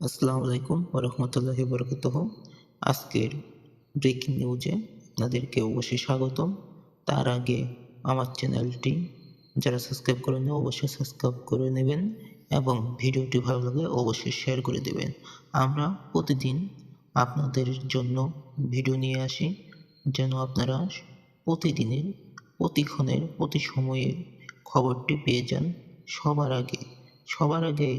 আসসালামু আলাইকুম ওরহমতুল্লাহি বরকতহ। আজকের ব্রেকিং নিউজে আপনাদেরকে অবশ্যই স্বাগতম। তার আগে আমার চ্যানেলটি যারা সাবস্ক্রাইব করেন অবশ্যই সাবস্ক্রাইব করে নেবেন এবং ভিডিওটি ভালো লাগলে অবশ্যই শেয়ার করে দেবেন। আমরা প্রতিদিন আপনাদের জন্য ভিডিও নিয়ে আসি, যেন আপনারা প্রতিদিনের, প্রতিক্ষণের প্রতি সময়ে খবরটি পেয়ে যান সবার আগে। সবার আগে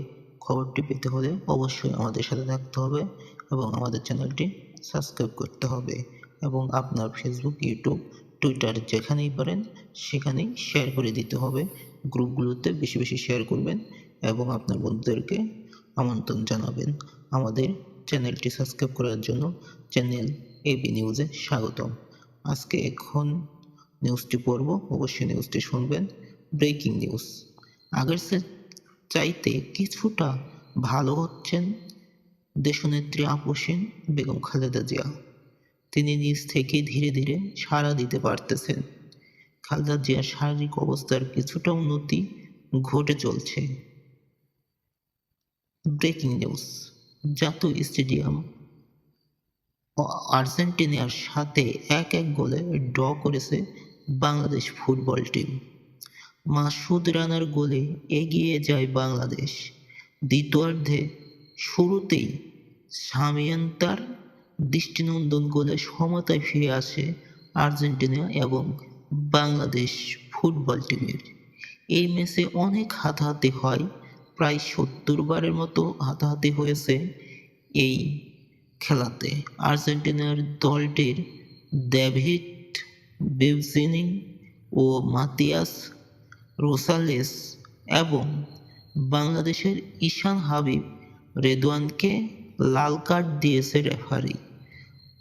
খবরটি পেতে হলে অবশ্যই আমাদের সাথে থাকতে হবে এবং আমাদের চ্যানেলটি সাবস্ক্রাইব করতে হবে এবং আপনার ফেসবুক ইউটিউব টুইটার যেখানেই পারেন সেখানেই শেয়ার করে দিতে হবে। গ্রুপগুলোতে বেশি বেশি শেয়ার করবেন এবং আপনার বন্ধুদেরকে আমন্ত্রণ জানাবেন। আমাদের চ্যানেলটি সাবস্ক্রাইব করার জন্য চ্যানেল এবি নিউজে স্বাগতম। আজকে এখন নিউজটি পড়ব, অবশ্যই নিউজটি শুনবেন। ব্রেকিং নিউজ আগের চাইতে কিছুটা ভালো হচ্ছেন দেশনেত্রী আপসীন বেগম খালেদা জিয়া। তিনি নিজ থেকে ধীরে ধীরে সাড়া দিতে পারতেছেন। খালেদা জিয়ার শারীরিক অবস্থার কিছুটা উন্নতি ঘটে চলছে। ব্রেকিং নিউজ, জাতীয় স্টেডিয়াম। আর্জেন্টিনার সাথে এক এক গোলে ড্র করেছে বাংলাদেশ ফুটবল টিম। মাসুদ রানার গোলে এগিয়ে যায় বাংলাদেশ। দ্বিতীয়ার্ধে শুরুতেই সামিয়ান্তার দৃষ্টিনন্দন গোলে সমতায় ফিরে আসে আর্জেন্টিনা এবং বাংলাদেশ ফুটবল টিমের। এই ম্যাচে অনেক হাতাহাতি হয়, প্রায় সত্তর বারের মতো হাতাহাতি হয়েছে এই খেলাতে। আর্জেন্টিনার দলটির ডেভিড বেবজিনি ও মাতিয়াস রোসালেস এবং বাংলাদেশের ঈশান হাবিব রেদওয়ানকে লাল কার্ড দিয়েছে রেফারি।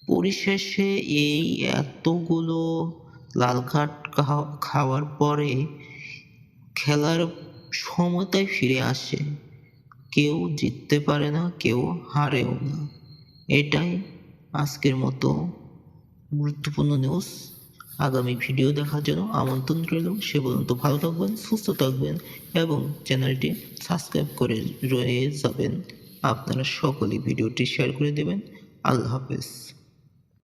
পরিশেষে এই এতগুলো লাল কার্ড খাওয়ার পরে খেলার সমতায় ফিরে আসে। কেউ জিততে পারে না, কেউ হারেও না। এটাই আজকের মতো গুরুত্বপূর্ণ নিউজ আগামী ভিডিও দেখার জন্য আমন্ত্রণ রইল। সে পর্যন্ত ভালো থাকবেন, সুস্থ থাকবেন এবং চ্যানেলটি সাবস্ক্রাইব করে রয়ে যাবেন। আপনারা সকলেই ভিডিওটি শেয়ার করে দেবেন। আল্লাহ হাফেজ।